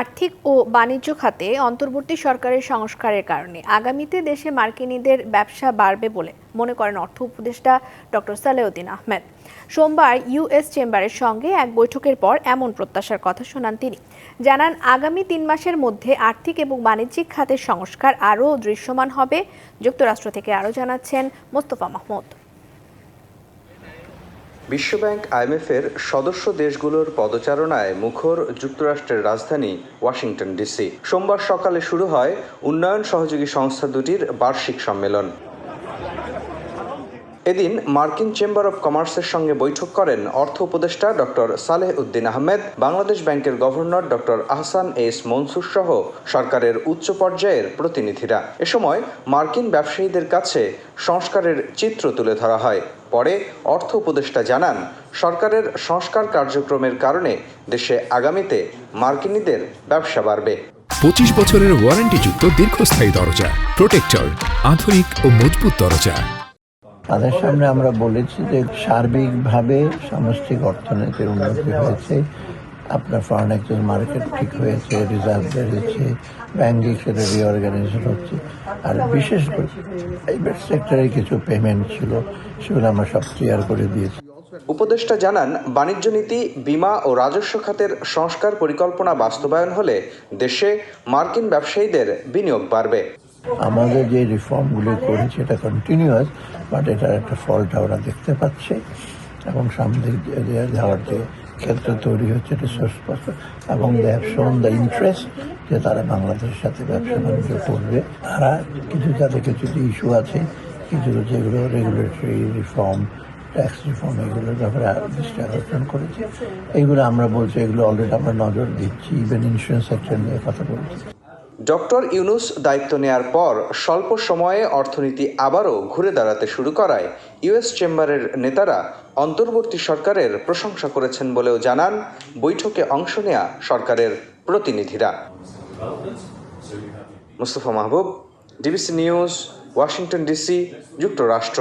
আর্থিক ও বাণিজ্য খাতে অন্তর্বর্তী সরকারের সংস্কারের কারণে আগামীতে দেশে মার্কিনীদের ব্যবসা বাড়বে বলে মনে করেন অর্থ উপদেষ্টা ডক্টর সালেউদ্দিন আহমেদ। সোমবার ইউএস চেম্বারের সঙ্গে এক বৈঠকের পর এমন প্রত্যাশার কথা শোনান তিনি। জানান, আগামী তিন মাসের মধ্যে আর্থিক এবং বাণিজ্যিক খাতের সংস্কার আরও দৃশ্যমান হবে। যুক্তরাষ্ট্র থেকে আরও জানাচ্ছেন মোস্তফা মাহমুদ। বিশ্বব্যাংক, আইএমএফের সদস্য দেশগুলোর পদচারণায় মুখর যুক্তরাষ্ট্রের রাজধানী ওয়াশিংটন ডিসি। সোমবার সকালে শুরু হয় উন্নয়ন সহযোগী সংস্থা দুটির বার্ষিক সম্মেলন। এদিন মার্কিন চেম্বার অব কমার্সের সঙ্গে বৈঠক করেন অর্থ উপদেষ্টা ডক্টর সালেহ উদ্দিন আহমেদ, বাংলাদেশ ব্যাংকের governor doctor Ahsan S Mansur সহ সরকারের উচ্চ পর্যায়ের প্রতিনিধিরা। এ সময় মার্কিন ব্যবসায়ীদের কাছে সংস্কারের চিত্র তুলে ধরা হয়। পরে অর্থ উপদেষ্টা জানান, সরকারের সংস্কার কার্যক্রমের কারণে দেশে আগামীতে মার্কিনীদের ব্যবসা বাড়বে। পঁচিশ বছরের ওয়ারেন্টিযুক্ত দীর্ঘস্থায়ী দরজা, প্রোটেক্টর, আধুনিক ও মজবুত দরজা। তাদের সামনে আমরা বলেছি যে সার্বিকভাবে সামষ্টিক অর্থনীতির উন্নতি হয়েছে। আপনার ফরেন এক্সচেঞ্জ মার্কেট ঠিক হয়েছে রিজার্ভ বেড়েছে ব্যাংকিং সেটা রিঅর্গানাইজেশন হচ্ছে। আর বিশেষ করে প্রাইভেট সেক্টরে কিছু পেমেন্ট ছিল, সেগুলো আমরা সব ক্লিয়ার করে দিয়েছি। উপদেষ্টা জানান, বাণিজ্য নীতি, বিমা ও রাজস্ব খাতের সংস্কার পরিকল্পনা বাস্তবায়ন হলে দেশে মার্কিন ব্যবসায়ীদের বিনিয়োগ বাড়বে। আমাদের যে রিফর্মগুলি করেছে, এটা কন্টিনিউয়াস বাট এটার একটা ফলটা ওরা দেখতে পাচ্ছে। এবং সামনে যাওয়ার যে ক্ষেত্র তৈরি হচ্ছে, এটা সুস্পষ্ট এবং হ্যাভ শোন দ্য ইন্টারেস্ট যে তারা বাংলাদেশের সাথে ব্যবসা বাণিজ্য করবে, তারা কিছু যাদের কিছু ইস্যু আছে, কিছু যেগুলো রেগুলেটরি রিফর্ম ট্যাক্স রিফর্ম এগুলোর ব্যাপারে দৃষ্টি আকর্ষণ করেছে। এগুলো আমরা বলছি, এগুলো অলরেডি আমরা নজর দিচ্ছি ইভেন ইন্স্যুরেন্স সেক্টর নিয়ে কথা বলছি। ডক্টর ইউনুস দায়িত্ব নেয়ার পর স্বল্প সময়ে অর্থনীতি আবারও ঘুরে দাঁড়াতে শুরু করায় ইউএস চেম্বারের নেতারা অন্তর্বর্তী সরকারের প্রশংসা করেছেন বলেও জানান বৈঠকে অংশ নেয়া সরকারের প্রতিনিধিরা। Mustafa Mahbub, DBC news, Washington DC, যুক্তরাষ্ট্র।